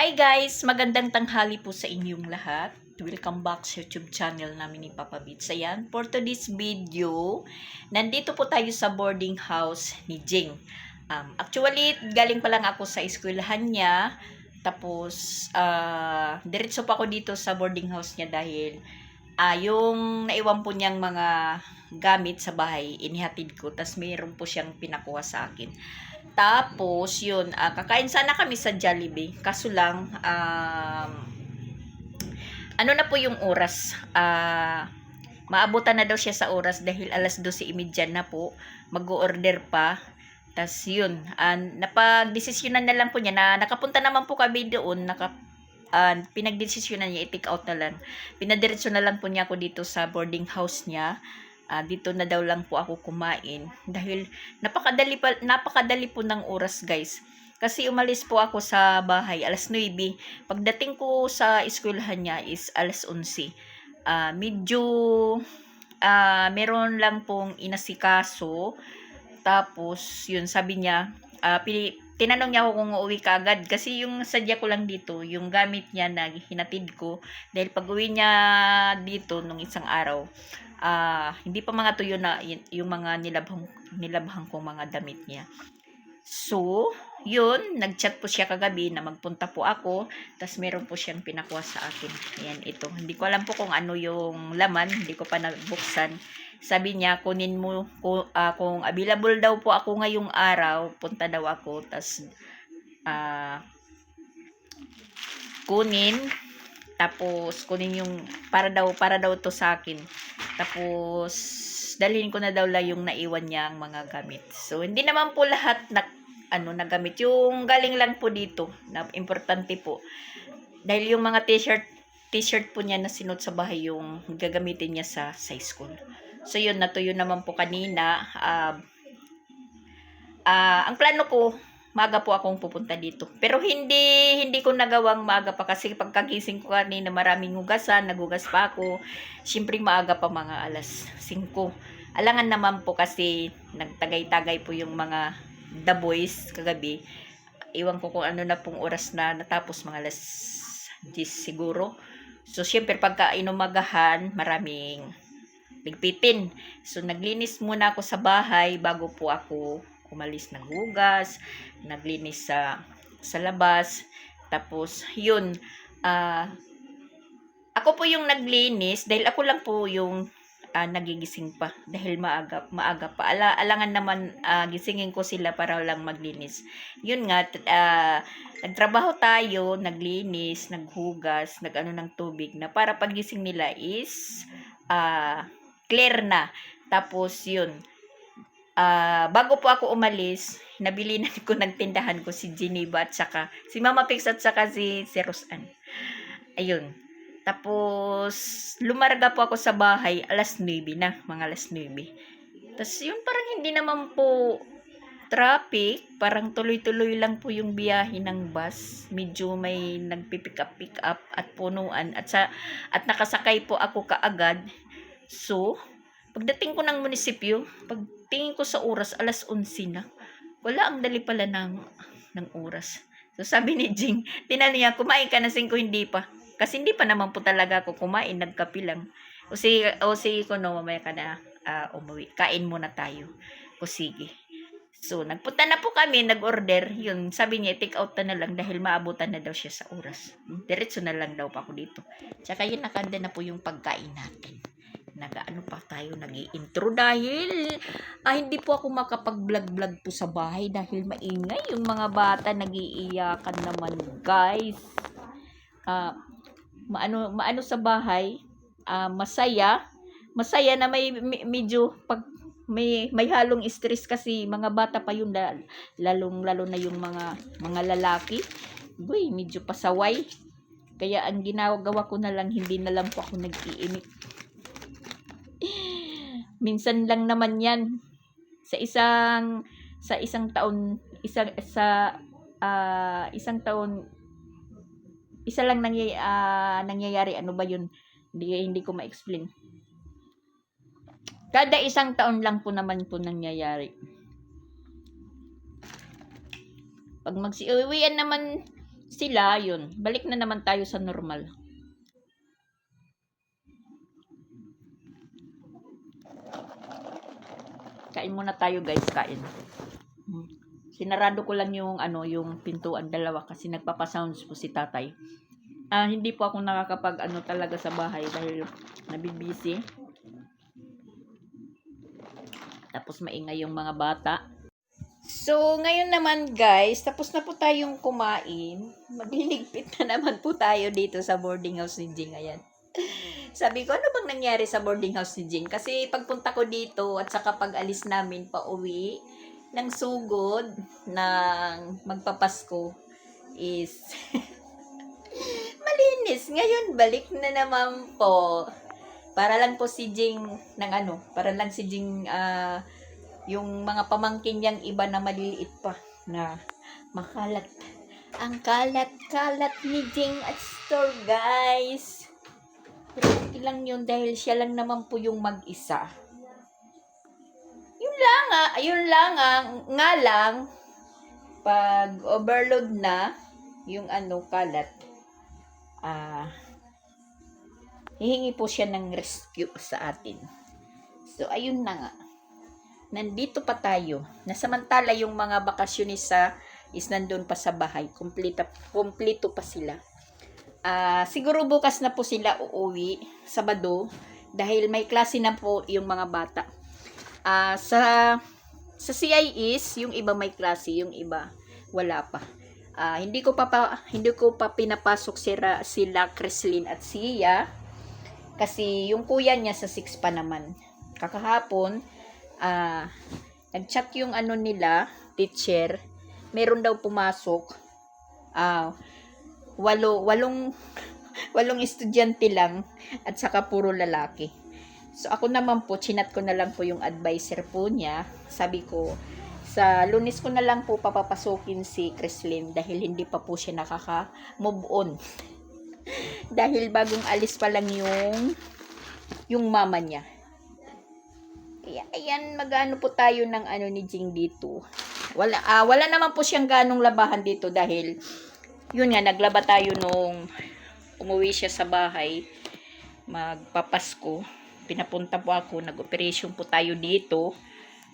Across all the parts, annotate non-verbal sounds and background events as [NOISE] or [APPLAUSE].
Hi guys! Magandang tanghali po sa inyong lahat. Welcome back sa YouTube channel namin ni Papa Beats. Ayan, for today's video, nandito po tayo sa boarding house ni Jing. Um, actually, galing pa lang ako sa eskwelahan niya. Tapos, uh, diretso pa ako dito sa boarding house niya dahil ah yung naiwan po niyang mga gamit sa bahay, inihatid ko. Tapos mayroon po siyang pinakuha sa akin. Tapos, yun, ah, kakain sana kami sa Jollibee. Kaso lang, um, ano na po yung oras? Ah, maabutan na daw siya sa oras dahil alas 12.30 na po. Mag-order pa. Tapos yun, ah, napag-desisyonan na lang po niya na nakapunta naman po kami doon, naka, ah, pinagdesisyonan niya, i-take out na lang. Pinadiretso na lang po niya ako dito sa boarding house niya. Ah, dito na daw lang po ako kumain [LAUGHS] dahil napakadali pa napakadali po ng oras guys. Kasi umalis po ako sa bahay alas 9 pagdating ko sa eskwelahan niya is alas 11 Ah, medyo ah, meron lang pong inasikaso. Tapos yun sabi niya ah, pili, tinanong niya ako kung uuwi ka agad kasi yung sadya ko lang dito yung gamit niya na hinatid ko dahil pag uwi niya dito nung isang araw ah hindi pa mga tuyo na yung mga nilabhang nilabhang kong mga damit niya. So, yun, nagchat po siya kagabi na magpunta po ako, tas meron po siyang pinakuha sa akin. Ayan, ito. Hindi ko alam po kung ano yung laman, hindi ko pa nabuksan. Sabi niya, kunin mo, kung, kung available daw po ako ngayong araw, punta daw ako, tas ah kunin, tapos kunin yung, para daw, para daw to sa akin. Tapos, dalhin ko na daw lang yung naiwan niya ang mga gamit. So, hindi naman po lahat na, ano, nagamit. Yung galing lang po dito, na importante po. Dahil yung mga t-shirt, t-shirt po niya na sinot sa bahay yung gagamitin niya sa, sa school. So, yun, natuyo naman po kanina. Ah, ah, ang plano ko, maga po akong pupunta dito. Pero hindi hindi ko nagawang maaga pa kasi pagkagising ko kanina maraming hugasan, nagugas pa ako. Siyempre maaga pa mga alas 5. Alangan naman po kasi nagtagay-tagay po yung mga the boys kagabi. Iwan ko kung ano na pong oras na natapos mga alas 10 siguro. So siyempre pagka inumagahan, maraming ligpitin. So naglinis muna ako sa bahay bago po ako umalis ng hugas, naglinis sa sa labas. Tapos, yun, ah ako po yung naglinis dahil ako lang po yung ah, nagigising pa dahil maaga maaga pa Ala, alangan naman ah, gisingin ko sila para lang maglinis yun nga ah, nagtrabaho tayo naglinis naghugas nagano ng tubig na para pagising nila is ah, clear na tapos yun ah bago po ako umalis, nabili na ko [LAUGHS] ng tindahan ko si Geneva at saka si Mama Pix at saka si, si Rosan. Ayun. Tapos, lumarga po ako sa bahay alas 9 na, mga alas 9. Tapos, yun parang hindi naman po traffic, parang tuloy-tuloy lang po yung biyahe ng bus. Medyo may nagpipick up pick up at punuan at sa at nakasakay po ako kaagad. So, pagdating ko ng munisipyo, pagtingin ko sa oras alas 11 na. Wala ang dali pala ng ng oras. So sabi ni Jing, tinanong niya, kumain ka na 5 hindi pa. Kasi hindi pa naman po talaga ako kumain, nagkapi lang. O si, o si ko no, mamaya ka na ah, umuwi. Kain muna tayo. O sige. So, nagpunta na po kami, nag-order. Yun, sabi niya, take out na, na lang dahil maabutan na daw siya sa oras. Diretso na lang daw pa ako dito. Tsaka yun, nakanda na po yung pagkain natin. Nag-ano pa tayo, nag intro dahil ah, hindi po ako makapag-vlog-vlog po sa bahay dahil maingay yung mga bata nagiiyakan naman guys. Ah, maano maano sa bahay, ah, masaya. Masaya na may me- medyo pag may may halong stress kasi mga bata pa yun la- lalong lalo na yung mga mga lalaki. Boy, medyo pasaway. Kaya ang ginagawa ko na lang hindi na lang po ako nag-iimik. Minsan lang naman 'yan sa isang sa isang taon isang sa ah, isang taon isa lang nangyay, ah, nangyayari ano ba yun hindi, hindi ko ma-explain kada isang taon lang po naman po nangyayari pag magsiuwian naman sila, yun. Balik na naman tayo sa normal. Kain muna tayo guys, kain. Sinarado ko lang yung ano, yung pintuan dalawa kasi nagpapa-sounds po si tatay. Ah, hindi po ako nakakapag ano talaga sa bahay dahil nabibisi. Tapos maingay yung mga bata. So, ngayon naman guys, tapos na po tayong kumain. Magliligpit na naman po tayo dito sa boarding house ni Jing. Ayan. Sabi ko, ano bang nangyari sa boarding house ni Jing? Kasi pagpunta ko dito at saka pag alis namin pa uwi ng sugod ng magpapasko is [LAUGHS] malinis. Ngayon, balik na naman po. Para lang po si Jing ng ano, para lang si Jing ah, yung mga pamangkin niyang iba na maliliit pa na makalat. Ang kalat-kalat ni Jing at store, guys. Pero okay lang yun dahil siya lang naman po yung mag-isa. Yun lang ah, yun lang ah, nga lang, pag overload na, yung ano, kalat, ah, hihingi po siya ng rescue sa atin. So, ayun na nga. Nandito pa tayo. Nasamantala yung mga bakasyonista is nandun pa sa bahay. Kumplita, kumplito pa sila. Ah, siguro bukas na po sila uuwi, Sabado, dahil may klase na po yung mga bata. Ah, sa sa CIS, yung iba may klase, yung iba wala pa. Ah, hindi ko pa, pa hindi ko pa pinapasok sila sila Creslin at Sia kasi yung kuya niya sa 6 pa naman. Kakahapon, ah, nag-chat yung ano nila, teacher, meron daw pumasok, ah, walo, walong, [LAUGHS] walong estudyante lang, at saka puro lalaki. So, ako naman po, chinat ko na lang po yung advisor po niya. Sabi ko, sa lunes ko na lang po papapasukin si Chrislyn dahil hindi pa po siya nakaka-move on. [LAUGHS] dahil bagong alis pa lang yung yung mama niya. Kaya, ayan, magano po tayo ng ano ni Jing dito. Wala, ah, wala naman po siyang ganong labahan dito dahil, yun nga, naglaba tayo nung umuwi siya sa bahay, magpapasko. Pinapunta po ako, nag-operation po tayo dito.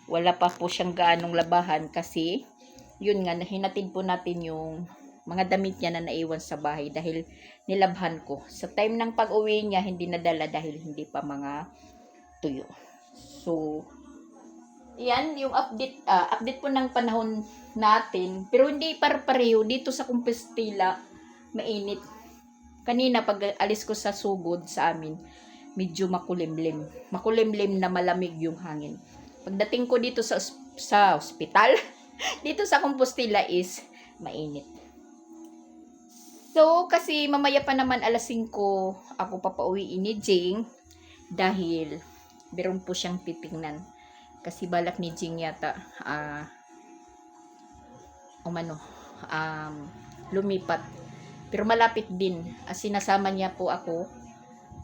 Wala pa po siyang ganong labahan kasi, yun nga, hinatid po natin yung mga damit niya na naiwan sa bahay dahil nilabhan ko. Sa time ng pag-uwi niya, hindi nadala dahil hindi pa mga tuyo. So, yan yung update, ah, update po ng panahon natin. Pero hindi par-pareho. Dito sa Compostela, mainit. Kanina, pag alis ko sa sugod sa amin, medyo makulimlim. Makulimlim na malamig yung hangin. Pagdating ko dito sa, sa ospital, [LAUGHS] dito sa Compostela is mainit. So, kasi mamaya pa naman alas 5 ako papauwiin ni Jing dahil meron po siyang titingnan. Kasi balak ni Jing yata ah umano um, lumipat. Pero malapit din. As sinasama niya po ako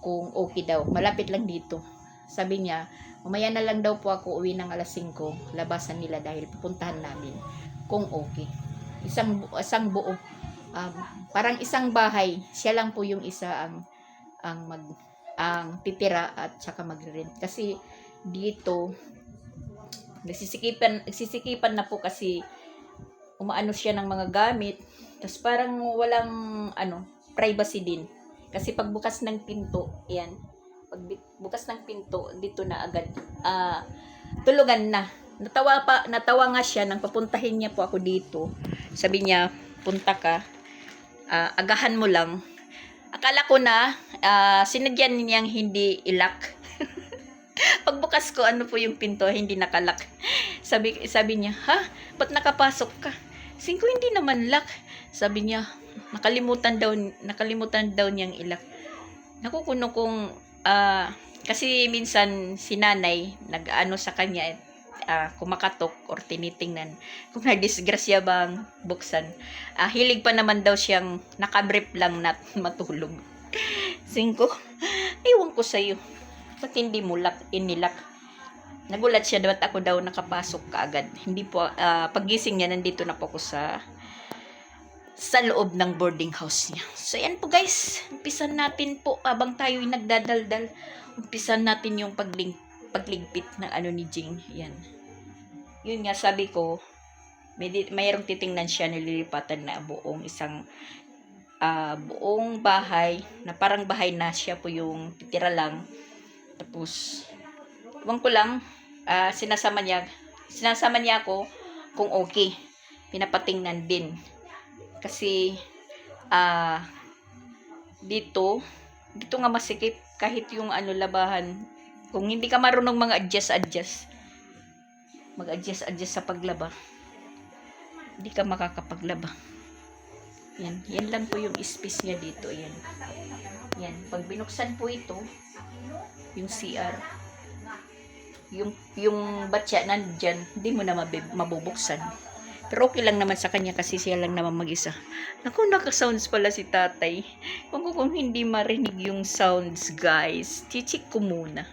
kung okay daw. Malapit lang dito. Sabi niya, mamaya na lang daw po ako uwi ng alas 5. Labasan nila dahil pupuntahan namin kung okay. Isang, isang buo um, parang isang bahay, siya lang po yung isa ang ang mag ang titira at saka magre-rent. Kasi dito nagsisikipan nagsisikipan na po kasi umaano siya ng mga gamit. Tapos parang walang ano, privacy din. Kasi pagbukas ng pinto, yan. Pag bi- bukas ng pinto, dito na agad ah tulugan na. Natawa pa, natawa nga siya nang papuntahin niya po ako dito. Sabi niya, punta ka, ah, agahan mo lang. Akala ko na, ah, sinadyan niyang hindi ilak. Pagbukas ko, ano po yung pinto, hindi nakalak. [LAUGHS] Sabi, sabi niya, ha? Ba't nakapasok ka? Singko, hindi naman lock. Sabi niya, nakalimutan daw, nakalimutan daw niyang ilak. Nakukuno kong, ah, kasi minsan si nanay, nag-ano sa kanya, ah, kumakatok or tinitingnan kung [LAUGHS] na-disgrasya bang buksan. Ah, hilig pa naman daw siyang nakabrief lang na [LAUGHS] matulog. Singko, ewan ko sa'yo. Ba't hindi mo lock, inilak? Nagulat siya dapat ako daw nakapasok kaagad. Hindi po, ah, pagising niya, nandito na po ako sa sa loob ng boarding house niya. So, yan po guys. Umpisan natin po habang tayo ay nagdadaldal. Umpisan natin yung pagling pagligpit ng ano ni Jing. Yan. Yun nga, sabi ko, may, mayroong titingnan siya nililipatan na buong isang ah, buong bahay na parang bahay na siya po yung titira lang. Tapos, Iwan ko lang, ah, sinasama niya, sinasama niya ako kung okay. Pinapatingnan din. Kasi, ah, dito, dito nga masikip kahit yung ano labahan. Kung hindi ka marunong mga adjust-adjust, mag-adjust-adjust sa paglaba, hindi ka makakapaglaba. Yan, yan lang po yung space niya dito. Yan. Yan, pag binuksan po ito, yung CR, yung yung batya nandyan, hindi mo na mabubuksan. Pero okay lang naman sa kanya kasi siya lang naman mag-isa. Naku, naka-sounds pala si tatay. Kung kung hindi marinig yung sounds, guys, chichik ko muna.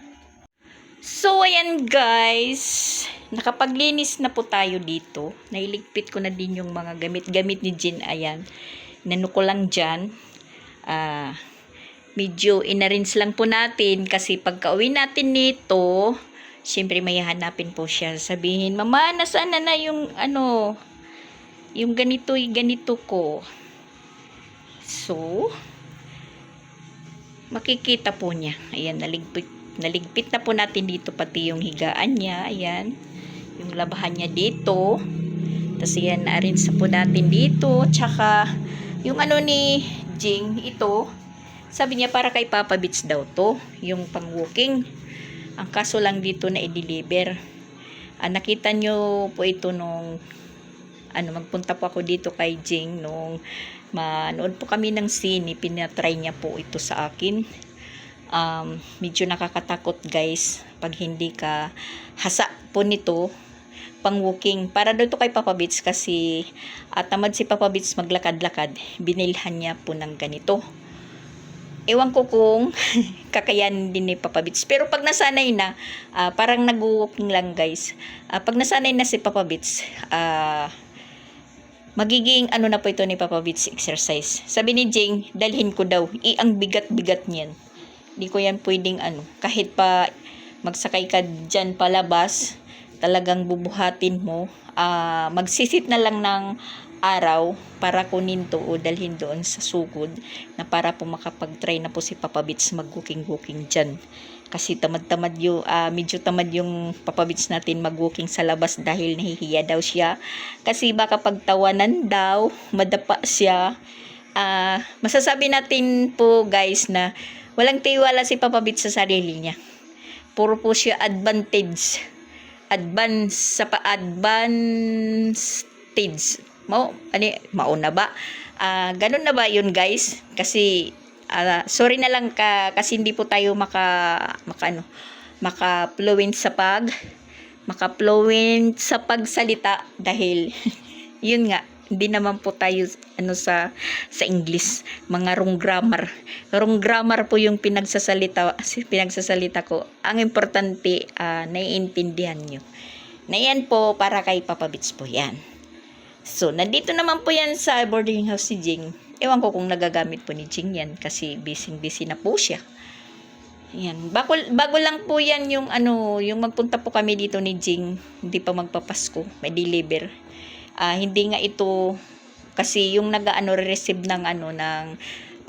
So, ayan guys. Nakapaglinis na po tayo dito. Nailigpit ko na din yung mga gamit-gamit ni Jin. Ayan. Inano ko lang dyan. Ah, medyo inarinse lang po natin kasi pagka uwi natin nito, Siyempre may hanapin po siya. Sabihin, Mama, nasaan na na yung ano, yung ganito, yung ganito ko. So, makikita po niya. Ayan, naligpit, naligpit na po natin dito pati yung higaan niya. Ayan, yung labahan niya dito. Tapos ayan, na-arrange po natin dito. Tsaka, yung ano ni Jing, ito, sabi niya para kay Papa Beach daw to. Yung pang-walking. Ang kaso lang dito na i-deliver. Ah, nakita nyo po ito nung ano, magpunta po ako dito kay Jing nung manood po kami ng sine, pinatry niya po ito sa akin. Um, medyo nakakatakot guys pag hindi ka hasa po nito pang walking para daw to kay Papa Beats kasi at tamad si Papa Beats maglakad-lakad binilhan niya po ng ganito ewan ko kung [LAUGHS] kakayanin din ni Papa Beats. Pero pag nasanay na, ah, parang nag-walking lang guys. Ah, pag nasanay na si Papa Beats, ah, magiging ano na po ito ni Papa Beats exercise. Sabi ni Jing, dalhin ko daw. I, ang bigat-bigat niyan. Hindi ko yan pwedeng ano. Kahit pa magsakay ka dyan palabas, talagang bubuhatin mo. Ah, magsisit na lang ng araw para kunin to o dalhin doon sa sugod na para po makapag-try na po si Papa Beats mag-walking-walking dyan. Kasi tamad-tamad yung, ah, medyo tamad yung Papa Beats natin mag-walking sa labas dahil nahihiya daw siya. Kasi baka pagtawanan daw, madapa siya. Ah, masasabi natin po guys na walang tiwala si Papa Beats sa sarili niya. Puro po siya advantage. Advance sa pa advance stage Mau, ani, mauna ba? Ah, ganun na ba yun guys? Kasi, ah, sorry na lang ka, kasi hindi po tayo maka, maka ano, maka fluent sa pag, maka fluent sa pagsalita dahil, [LAUGHS] yun nga, hindi naman po tayo ano sa sa English mga wrong grammar wrong grammar po yung pinagsasalita pinagsasalita ko ang importante ah, naiintindihan nyo na yan po para kay Papa Bits po yan So, nandito naman po yan sa boarding house ni Jing. Ewan ko kung nagagamit po ni Jing yan kasi busy-busy na po siya. Yan. Bago, bago lang po yan yung ano, yung magpunta po kami dito ni Jing, hindi pa magpapasko, may deliver. Ah, hindi nga ito kasi yung nag-ano receive ng ano ng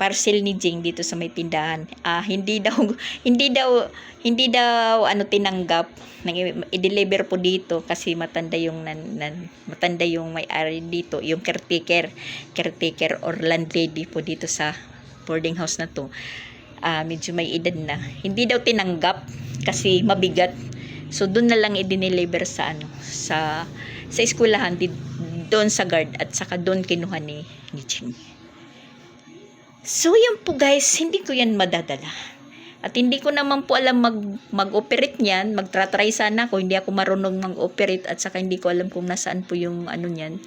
parcel ni Jing dito sa may tindahan. Ah, hindi daw [LAUGHS] hindi daw hindi daw ano tinanggap nang i-deliver po dito kasi matanda yung nan, nan- matanda yung may-ari dito, yung caretaker, caretaker or landlady po dito sa boarding house na to. Ah, medyo may edad na. Hindi daw tinanggap kasi mabigat. So doon na lang i-deliver sa ano, sa sa eskwelahan doon sa guard at saka doon kinuha ni ni Jing. So, yan po guys, hindi ko yan madadala. At hindi ko naman po alam mag, mag-operate niyan. Magtra-try sana ako. Hindi ako marunong mag-operate at saka hindi ko alam kung nasaan po yung ano niyan.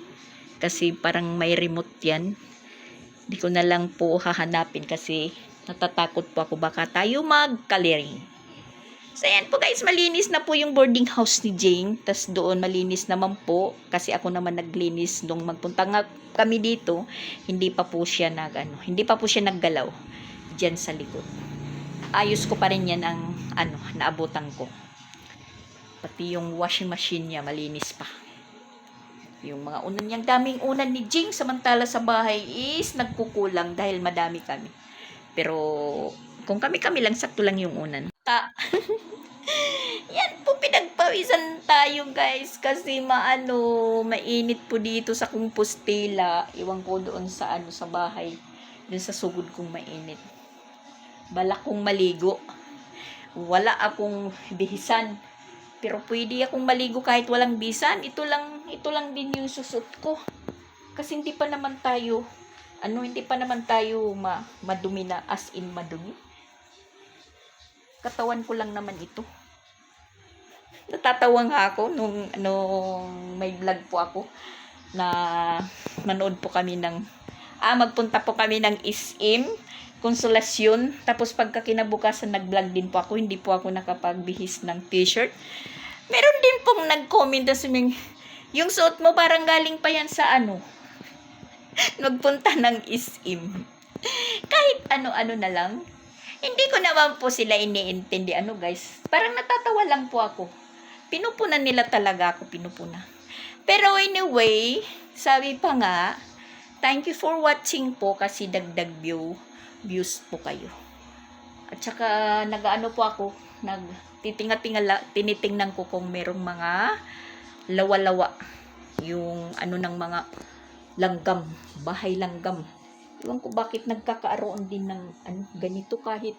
Kasi parang may remote yan. Hindi ko na lang po hahanapin kasi natatakot po ako baka tayo mag-clearing. So, ayan po guys, malinis na po yung boarding house ni Jane. Tapos doon, malinis naman po. Kasi ako naman naglinis nung magpunta nga kami dito. Hindi pa po siya nag, ano, hindi pa po siya naggalaw. Diyan sa likod. Ayos ko pa rin yan ang, ano, naabutan ko. Pati yung washing machine niya, malinis pa. Yung mga unan niyang daming unan ni Jing samantala sa bahay is nagkukulang dahil madami kami. Pero kung kami-kami lang, sakto lang yung unan. Ah. [LAUGHS] Yan po, pinagpawisan tayo guys kasi maano, mainit po dito sa Compostela. Iwan ko doon sa ano sa bahay. Doon sa sugod kong mainit. Balak kong maligo. Wala akong bihisan. Pero pwede akong maligo kahit walang bisan. Ito lang, ito lang din yung susot ko. Kasi hindi pa naman tayo, ano, hindi pa naman tayo ma, madumi na, as in madumi katawan ko lang naman ito. Natatawa nga ako nung, nung may vlog po ako na manood po kami ng ah, magpunta po kami ng ISIM konsolasyon. Tapos pagka kinabukasan nag-vlog din po ako, hindi po ako nakapagbihis ng t-shirt. Meron din pong nag-comment na suming, yung suot mo parang galing pa yan sa ano, [LAUGHS] nagpunta ng ISIM. Kahit ano-ano na lang, hindi ko naman po sila iniintindi. Ano guys, parang natatawa lang po ako. Pinupunan nila talaga ako, pinupuna. Pero anyway, sabi pa nga, thank you for watching po kasi dagdag view, views po kayo. At saka nagaano po ako, nag titinga-tingala, tinitingnan ko kung merong mga lawa-lawa. Yung ano ng mga langgam, bahay langgam. Iwan ko bakit nagkakaroon din ng ano, ganito kahit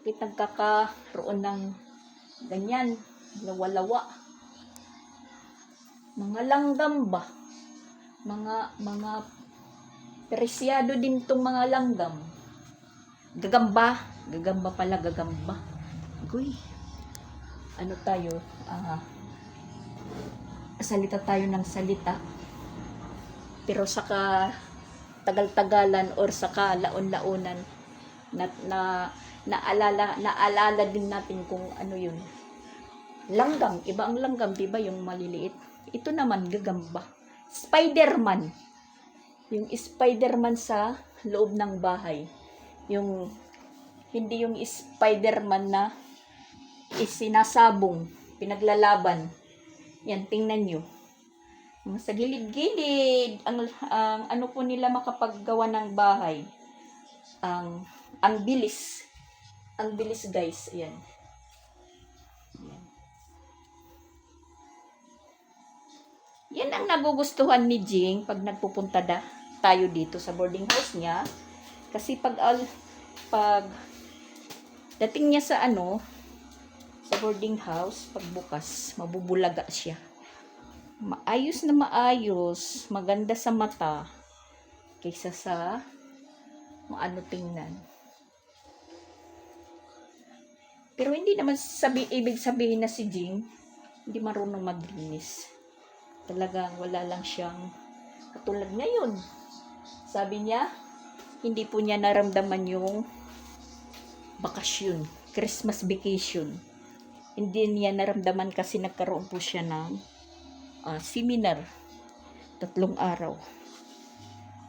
bakit nagkakaroon ng ganyan, lawa-lawa. Mga langgam ba? Mga, mga presyado din tong mga langgam. Gagamba. Gagamba pala, gagamba. Guy. Ano tayo? Ah, salita tayo ng salita pero saka tagal-tagalan or saka laon-laonan na, na naalala naalala din natin kung ano yun. Langgam iba ang langgam di ba yung maliliit? Ito naman gagamba. Spiderman. Yung spiderman sa loob ng bahay. Yung hindi yung spiderman na isinasabong pinaglalaban. Yan tingnan nyo sa gilid-gilid ang, ang ano po nila makapaggawa ng bahay ang ang bilis. Ang bilis guys. Ayan. Ayan. yan ang nagugustuhan ni Jing pag nagpupunta da, tayo dito sa boarding house niya. Kasi pag al pag dating niya sa ano sa boarding house pagbukas mabubulaga siya maayos na maayos, maganda sa mata, kaysa sa maano tingnan. Pero hindi naman sabi, ibig sabihin na si Jing, hindi marunong maglinis. Talagang wala lang siyang katulad ngayon. Sabi niya, hindi po niya naramdaman yung bakasyon, Christmas vacation. Hindi niya naramdaman kasi nagkaroon po siya ng uh, seminar. Tatlong araw.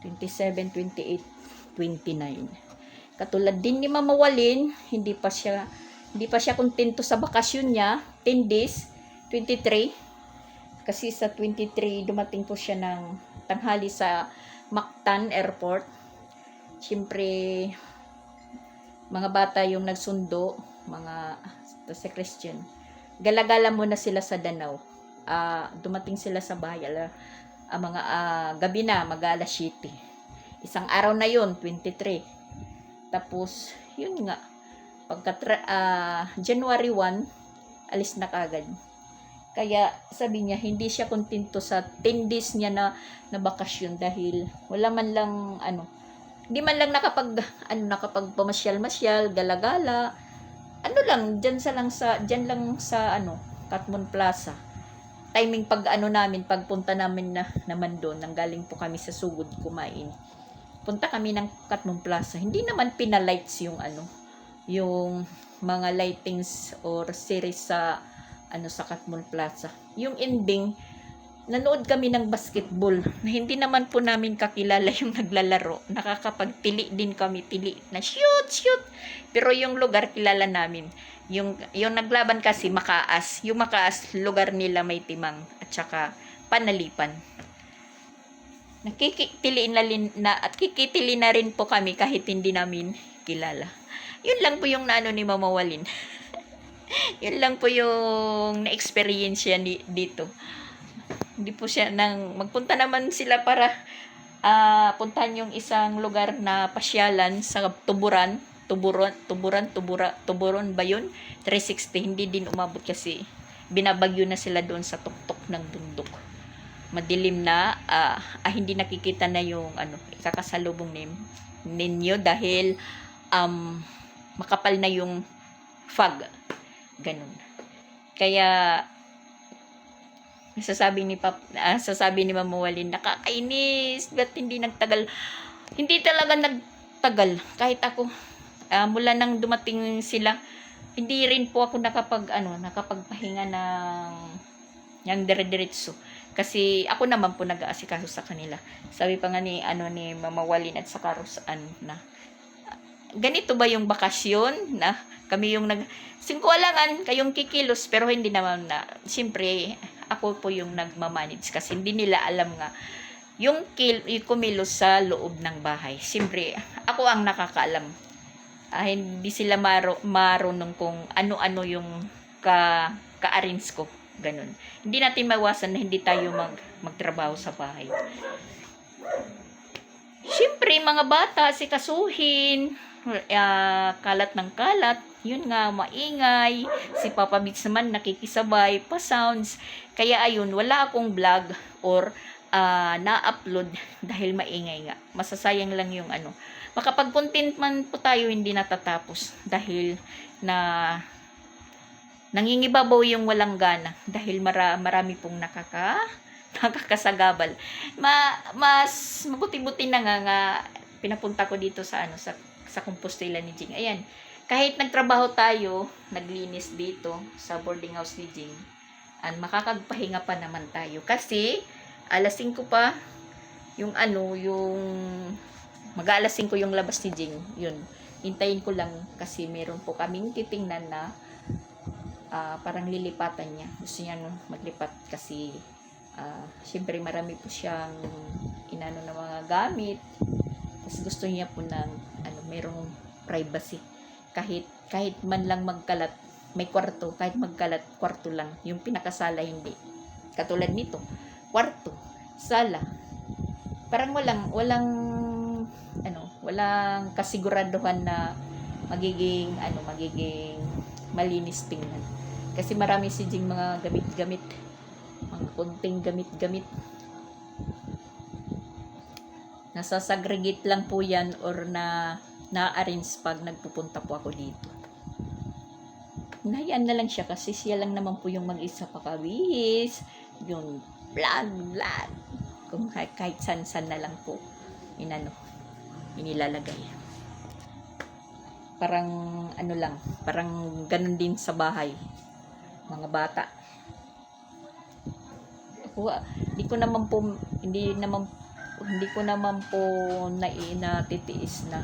27, 28, 29 katulad din ni Mama Walin hindi pa siya hindi pa siya kontento sa bakasyon niya. 10 days 23 kasi sa 23 dumating po siya ng tanghali sa Mactan Airport. Siyempre mga bata yung nagsundo mga sa Christian. Galagala muna sila sa Danau uh, dumating sila sa bahay ala, uh, mga uh, gabi na mag alas 7 isang araw na yun 23 tapos yun nga pagka uh, January 1 alis na kagad kaya sabi niya hindi siya kontento sa 10 days niya na na bakasyon dahil wala man lang ano hindi man lang nakapag ano nakapagpamasyal-masyal gala-gala. Ano lang diyan sa lang sa diyan lang sa ano Katmon Plaza timing pag ano namin, pagpunta namin na naman doon, nanggaling po kami sa sugod kumain. Punta kami ng Katmon Plaza. Hindi naman pinalights yung ano, yung mga lightings or series sa ano sa Katmon Plaza. Yung ending, nanood kami ng basketball na hindi naman po namin kakilala yung [LAUGHS] naglalaro. Nakakapagtili din kami, tili na shoot, shoot. Pero yung lugar kilala namin. Yung, yung naglaban kasi Makaas. Yung Makaas, lugar nila may timang at saka panalipan. Nakikitili na, na at kikitili na rin po kami kahit hindi namin kilala. Yun lang po yung naano ni Mama Walin. [LAUGHS] Yun lang po yung na-experience niya ni, dito. Hindi po siya nang magpunta naman sila para ah puntahan yung isang lugar na pasyalan sa Tuburan, Tuburon, Tuburan, Tubura, Tuburon ba yun? 360 hindi din umabot kasi binabagyo na sila doon sa tuktok ng bundok. Madilim na, ah, ah, hindi nakikita na yung ano, ikakasalubong nim, ninyo dahil um, makapal na yung fog. Ganun. Kaya sasabi ni Pap, ah, sasabi ni Mama Walin, nakakainis, ba't hindi nagtagal? Hindi talaga nagtagal. Kahit ako, ah, mula nang dumating sila, hindi rin po ako nakapag, ano, nakapagpahinga ng, ng dire-diretso. Kasi ako naman po nag-aasikaso sa kanila. Sabi pa nga ni, ano, ni Mama Walin at sa Karusaan na, ganito ba yung bakasyon na kami yung nag singko alangan kayong kikilos pero hindi naman na siyempre ako po yung nagmamanage kasi hindi nila alam nga yung kil, yung kumilos sa loob ng bahay. Siyempre, ako ang nakakaalam. Ah, hindi sila maro, marunong kung ano-ano yung ka, ka-arrange ko. Ganun. Hindi natin mawasan na hindi tayo mag, magtrabaho sa bahay. Siyempre, mga bata, si kasuhin, ah, kalat ng kalat, yun nga, maingay. Si Papa Bits naman nakikisabay, pa-sounds. Kaya ayun, wala akong vlog or ah, na-upload dahil maingay nga. Masasayang lang yung ano. Makapag-content man po tayo, hindi natatapos dahil na nangingibabaw yung walang gana dahil mara, marami pong nakaka [LAUGHS] nakakasagabal. Ma, mas mabuti-buti na nga, nga pinapunta ko dito sa ano sa sa Compostela ni Jing. Ayan. Kahit nagtrabaho tayo, naglinis dito sa boarding house ni Jing, an makakagpahinga pa naman tayo kasi alas 5 pa yung ano, yung mag-alas 5 yung labas ni Jing. Yun. Hintayin ko lang kasi meron po kaming titingnan na ah, parang lilipatan niya. Gusto niya no, maglipat kasi ah, syempre marami po siyang inano na mga gamit. Tapos gusto niya po ng ano, merong privacy. Kahit kahit man lang magkalat, may kwarto, kahit magkalat, kwarto lang. Yung pinakasala hindi. Katulad nito, kwarto, sala. Parang walang walang walang kasiguraduhan na magiging ano, magiging malinis tingnan. Kasi marami si Jing mga gamit-gamit. Mga kunting gamit-gamit. Nasasagregate lang po yan or na na-arrange pag nagpupunta po ako dito. Nahayaan na lang siya kasi siya lang naman po yung mag-isa pakawis. Yung vlog, vlog. Kung kahit san-san na lang po inano, inilalagay. Parang ano lang, parang ganun din sa bahay. Mga bata. Ako, ah, hindi ko naman po, hindi naman hindi ko naman po na natitiis na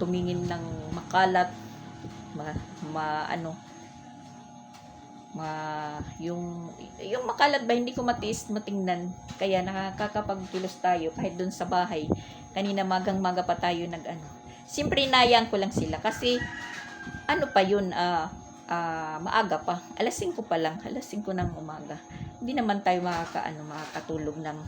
tumingin ng makalat ma, ma ano ma yung yung makalat ba hindi ko matiis matingnan. Kaya nakakapagkilos tayo kahit doon sa bahay. Kanina magang maga pa tayo nag ano. Siyempre inayang ko lang sila kasi ano pa yun ah ah, maaga pa. Alas 5 pa lang alas 5 ng umaga. Hindi naman tayo makakaano makakatulog ng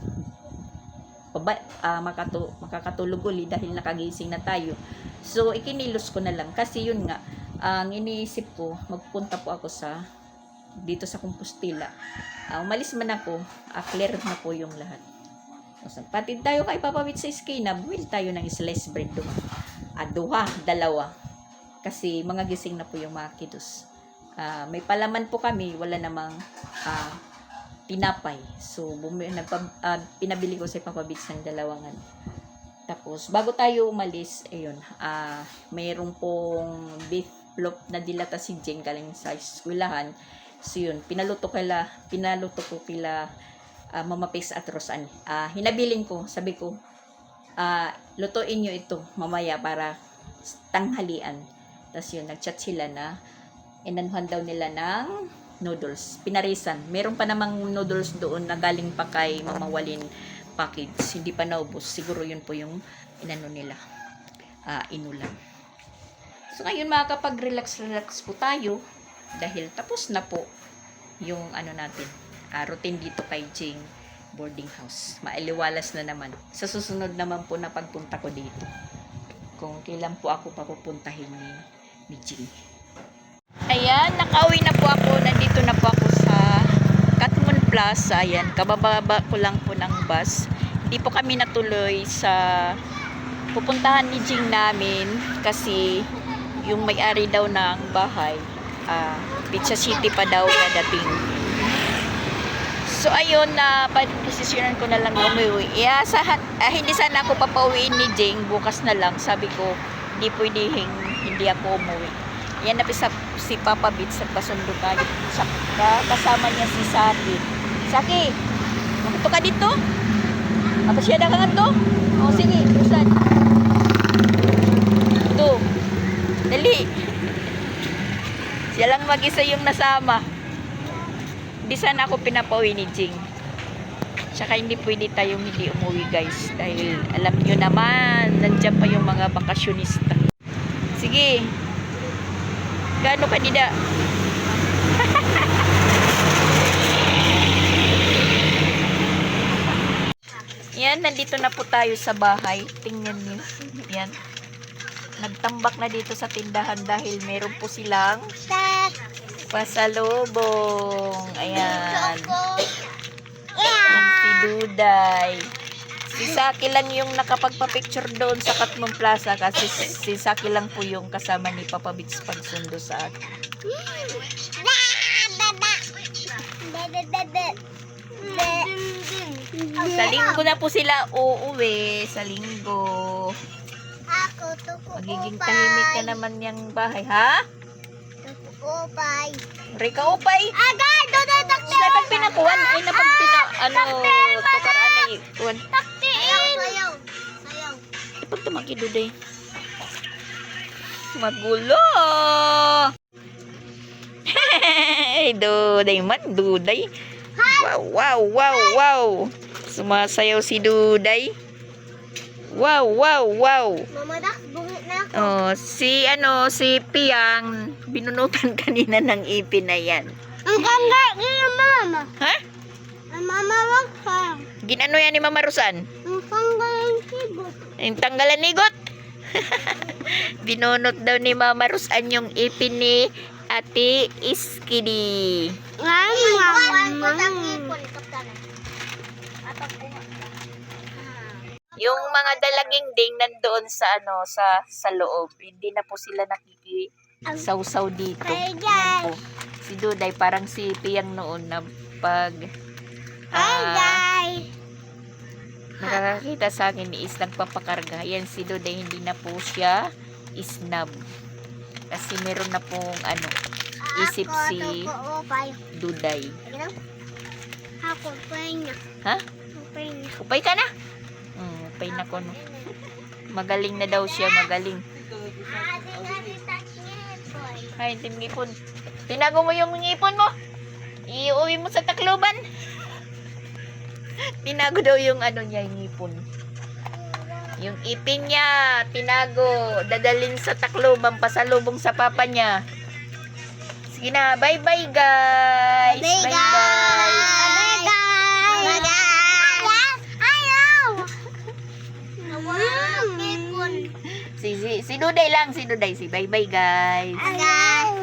baba, ah, makatu, makakatulog uli dahil nakagising na tayo. So, ikinilos ko na lang. Kasi yun nga, ang iniisip ko, magpunta po ako sa, dito sa Compostela. Ah, umalis man ako, ah, clear na po yung lahat. So, patid tayo kay Papa Wit sa Iskina, buwil tayo ng sliced bread doon. Ah, duha, dalawa. Kasi mga gising na po yung mga kiddos. Ah, may palaman po kami, wala namang ah, tinapay. So, bumi, nagpa, ah, pinabili ko sa Papa Beats ng dalawangan. Tapos, bago tayo umalis, ayun, ah, mayroong pong beef lop na dilata si Jeng galing sa eskwelahan. So yun, pinaluto kila, pinaluto ko kila ah, Mama Pix at Rosan. Ah, hinabiling ko, sabi ko, ah, lutuin nyo ito mamaya para tanghalian. Tapos yun, nagchat sila na inanuhan daw nila ng noodles. Pinarisan. Meron pa namang noodles doon na galing pa kay Mama Walin package. Hindi pa naubos. Siguro yun po yung inano nila. ah, inulam. So ngayon makakapag-relax-relax po tayo dahil tapos na po yung ano natin, ah, routine dito kay Jing boarding house. Mailiwalas na naman. Sa susunod naman po na pagpunta ko dito. Kung kailan po ako papupuntahin ni, ni Jing. Ayan, nakauwi na po ako. Nandito na po ako sa Katmon Plaza. Ayan, kabababa ko lang po ng bus. Hindi po kami natuloy sa pupuntahan ni Jing namin kasi yung may-ari daw ng bahay, ah, Pizza City pa daw nadating. So ayun na uh, ko na lang na umuwi. Yeah, sa, ah, hindi sana ako papauwiin ni Jing bukas na lang. Sabi ko, hindi pwedeng hindi ako umuwi. Yan na sa si Papa Bits at pasundo tayo. Sa, ka- kasama niya si Saki. Saki, makito ka dito? Kapasyada ka nga to? O sige, busan. Ito. Dali. Siya lang mag-isa yung nasama. Hindi sana ako pinapauwi ni Jing. Tsaka hindi pwede tayong hindi umuwi guys. Dahil alam nyo naman, nandiyan pa yung mga bakasyonista. Sige. Gaano kanida? [LAUGHS] Yan, nandito na po tayo sa bahay. Tingnan niyo. Yan. Nagtambak na dito sa tindahan dahil meron po silang pasalubong. Ayan. Yan si Duday. Si Saki lang yung nakapagpa-picture doon sa Katmon Plaza kasi si Saki lang po yung kasama ni Papa Bits pagsundo sa akin. Sa linggo na po sila uuwi. Sa linggo. Ako, tuko Magiging tahimik na naman yung bahay. Ha? Tuko upay. Rika upay. Agad! Doon takte! Sila pag pinakuhan ay napag pina, ano, tukaraan ay kuhan. Taktiin! Sayaw! Sayaw! Ipag tumaki duday. Magulo. [LAUGHS] Hey, duday man, duday. Wow, wow, wow, wow. Sumasayaw si duday. Wow, wow, wow. Mamadak, bungit na ako. Oh, si ano, si Piang, binunutan kanina ng ipin na yan. Ang ganda niya, mama. Ha? Ang mama wag. Ginano yan ni Mama Rosan? Ang panggalang sibot. Yung tanggalan nigot. Binunot daw ni Mama Rosan yung ipin ni Ate Iskidi. Ay, mama. Yung mga dalaging ding nandoon sa ano sa sa loob. Hindi na po sila nakiki sausaw dito. Yan po. Si Duday parang si Piyang noon na pag Hi, guys. nakakakita sa akin is nagpapakarga. Yan si Duday hindi na po siya isnab. Kasi meron na pong ano isip si upay. Duday. Ako, upay niya. Ha? Upay niya. Upay ka na? Hmm, upay na ko no. Magaling na daw siya, magaling. Ay, tim ngipon. Tinago mo yung ngipon mo. Iuwi mo sa takloban. [LAUGHS] Tinago daw yung ano niya, yung ngipon. Yung ipin niya, tinago. Dadalin sa takloban, pasalubong sa papa niya. Sige na, bye-bye guys. Bye, guys. Bye, guys. Bye, guys. Ayaw. Wow. Si, Duday lang, si. Si bye-bye guys. Guys.